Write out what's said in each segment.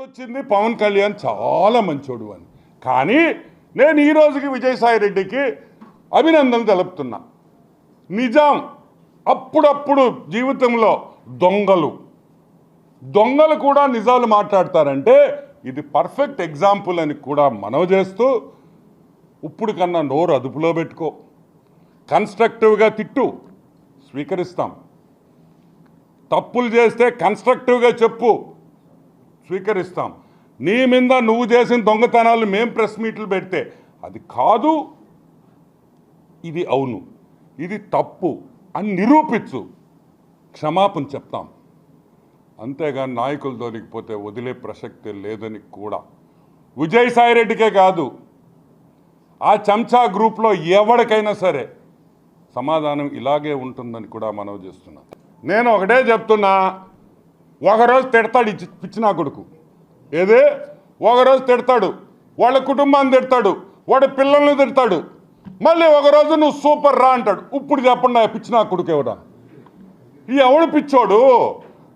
గుర్తొచ్చింది పవన్ కళ్యాణ్ చాలా మంచోడు అని. కానీ నేను ఈ రోజుకి విజయసాయి రెడ్డికి అభినందనలు తెలుపుతున్నా. నిజాం అప్పుడప్పుడు జీవితంలో దొంగలు. దొంగలు కూడా నిజాలు మాట్లాడతారంటే ఇది పర్ఫెక్ట్ ఎగ్జాంపుల్ అని కూడా మనవి చేస్తూ ఇప్పుడు కన్నా నోరు అదుపులో పెట్టుకో. కన్స్ట్రక్టివ్గా తిట్టు. స్వీకరిస్తాం. తప్పులు చేస్తే కన్స్ట్రక్టివ్గా చెప్పు. స్వీకరిస్తాం. నీ మీద నువ్వు చేసిన దొంగతనాలు మేం ప్రెస్ మీట్లు పెడితే అది కాదు ఇది అవును ఇది తప్పు అని నిరూపించు. క్షమాపణ చెప్తాం. అంతేగాని నాయకులు దొరికిపోతే వదిలే ప్రసక్తి లేదని కూడా. విజయసాయిరెడ్డికే కాదు ఆ చెంచా గ్రూప్లో ఎవరికైనా సరే సమాధానం ఇలాగే ఉంటుందని కూడా మనవి చేస్తున్నాం. నేను ఒకటే చెప్తున్నా ఒకరోజు తిడతాడు ఇచ్చి కొడుకు. ఏదే? ఒకరోజు తిడతాడు. వాళ్ళ కుటుంబాన్ని తిడతాడు. వాడి పిల్లల్ని తిడతాడు. మళ్ళీ ఒకరోజు నువ్వు సూపర్ రా అంటాడు. ఇప్పుడు చెప్పండి ఆ పిచ్చినా కొడుకు ఎవడా? ఈ ఎవడు పిచ్చోడు?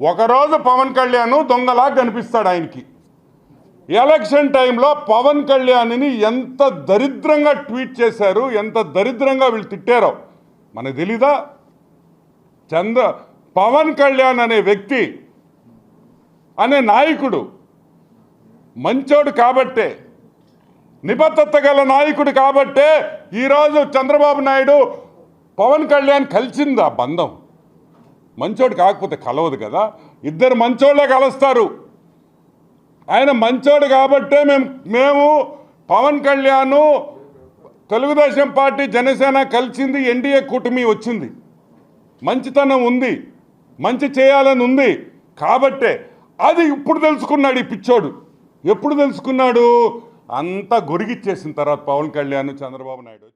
ఒకరోజు పవన్ కళ్యాణ్ దొంగలా కనిపిస్తాడు ఆయనకి. ఎలక్షన్ టైంలో పవన్ కళ్యాణ్ని ఎంత దరిద్రంగా ట్వీట్ చేశారు ఎంత దరిద్రంగా వీళ్ళు తిట్టారో మనకు తెలీదా? చంద్ర పవన్ కళ్యాణ్ అనే వ్యక్తి అనే నాయకుడు మంచోడు కాబట్టే నిబద్ధత గల నాయకుడు కాబట్టే ఈరోజు చంద్రబాబు నాయుడు పవన్ కళ్యాణ్ కలిసింది ఆ బంధం. మంచోడు కాకపోతే కలవదు కదా. ఇద్దరు మంచోళ్ళే కలుస్తారు. ఆయన మంచోడు కాబట్టే మేము మేము పవన్ కళ్యాణ్ తెలుగుదేశం పార్టీ జనసేన కలిసింది ఎన్డీఏ కూటమి వచ్చింది. మంచితనం ఉంది మంచి చేయాలని ఉంది కాబట్టే అది ఇప్పుడు తెలుసుకున్నాడు ఈ పిచ్చోడు. ఎప్పుడు తెలుసుకున్నాడు? అంతా గొరిగిచ్చేసిన తర్వాత పవన్ కళ్యాణ్ చంద్రబాబు నాయుడు